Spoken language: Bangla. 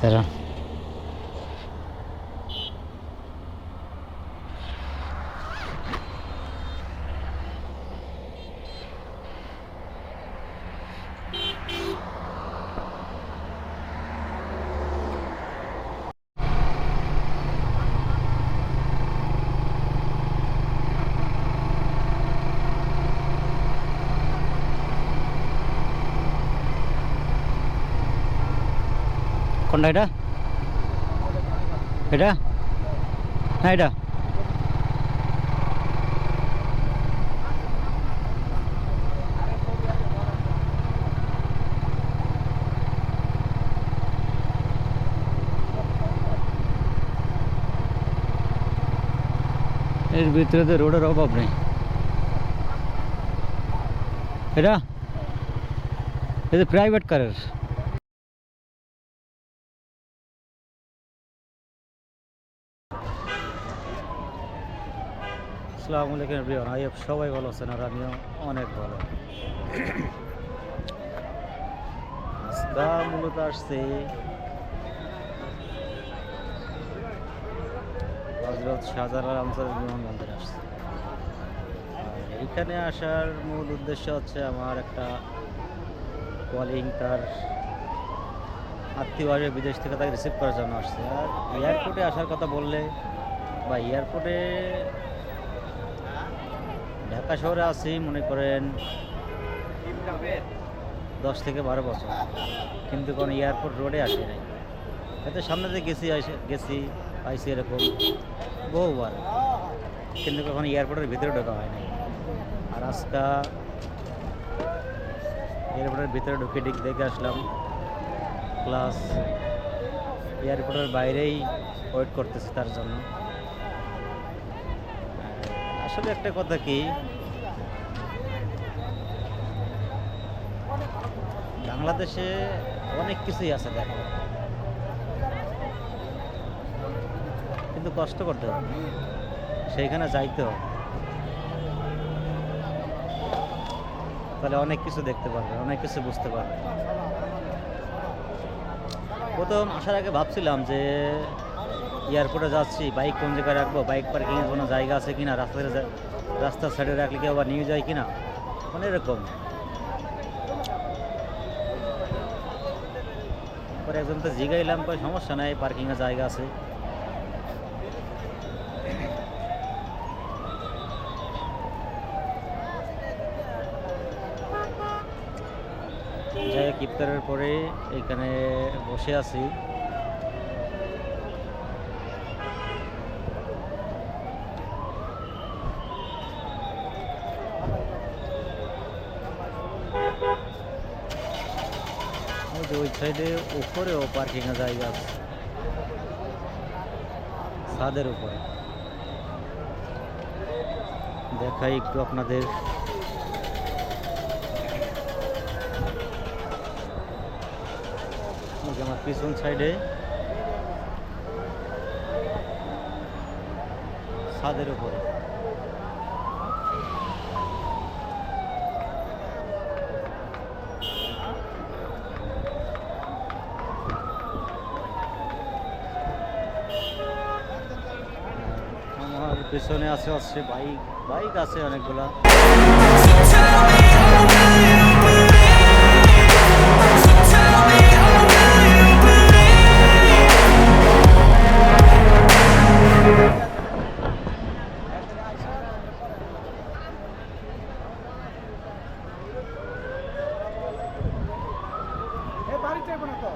তারা কোনটা এটা? এটা? না এটা। এর ভিতরে তো রোডের অভাব নেই। এটা? এটা প্রাইভেট কারের আসসালামু আলাইকুম এভরিওয়ান, আই সবাই ভালো আছেন আর আমিও অনেক ভালো। আজকা মূলত আসছে হজরত শাহজালাল বিমানবন্দরে আসছে। আর এইখানে আসার মূল উদ্দেশ্য হচ্ছে আমার একটা কলিং তার আত্মীয় বিদেশ থেকে তাকে রিসিভ করার জন্য আসছে। আর এয়ারপোর্টে আসার কথা বললে বা এয়ারপোর্টে ঢাকা শহরে আছি, মনে করেন দশ থেকে বারো বছর। কিন্তু কোনো এয়ারপোর্ট রোডে আসি নাই। হয়তো সামনে দিয়ে গেছি গেছি, আইসি এরকম বহুবার। কিন্তু কখনো এয়ারপোর্টের ভিতরে ঢোকা হয় নাই। আর আজকা এয়ারপোর্টের ভিতরে ঢুকে দিক দেখে আসলাম। প্লাস এয়ারপোর্টের বাইরেই ওয়েট করতেছি তার জন্য। আসলে একটা কথা কি? বাংলাদেশে অনেক কিছুই আছে দেখো। কিন্তু কষ্ট করতে হবে। সেইখানে যাইতে হবে। তাহলে অনেক কিছু দেখতে পারবে, অনেক কিছু বুঝতে পারবে। প্রথম আসার আগে ভাবছিলাম যে এয়ারপোর্টে যাচ্ছি, বাইক কোন জায়গায় রাখব, বাইক পার্কিংয়ের কোনো জায়গা আছে কিনা রাস্তার রাস্তার সাইডে রাখলে কেউ আবার নিয়ে যায় কিনা? মানে এরকম। পরে একজন তো জিগাইলাম কই সমস্যা নাই পার্কিংয়ের জায়গা আছে। যাই হোক, ইফতারের পরে এখানে বসে আছি। যে ওই সাইডে উপরেও পার্কিং জায়গা আছে। ছাদের উপরে। দেখাই একটু আপনাদের। আমার পিছন সাইডে। ছাদের উপরে আমার পেছনে আছে হচ্ছে বাইক বাইক আছে অনেকগুলা। এ বাড়ি তো।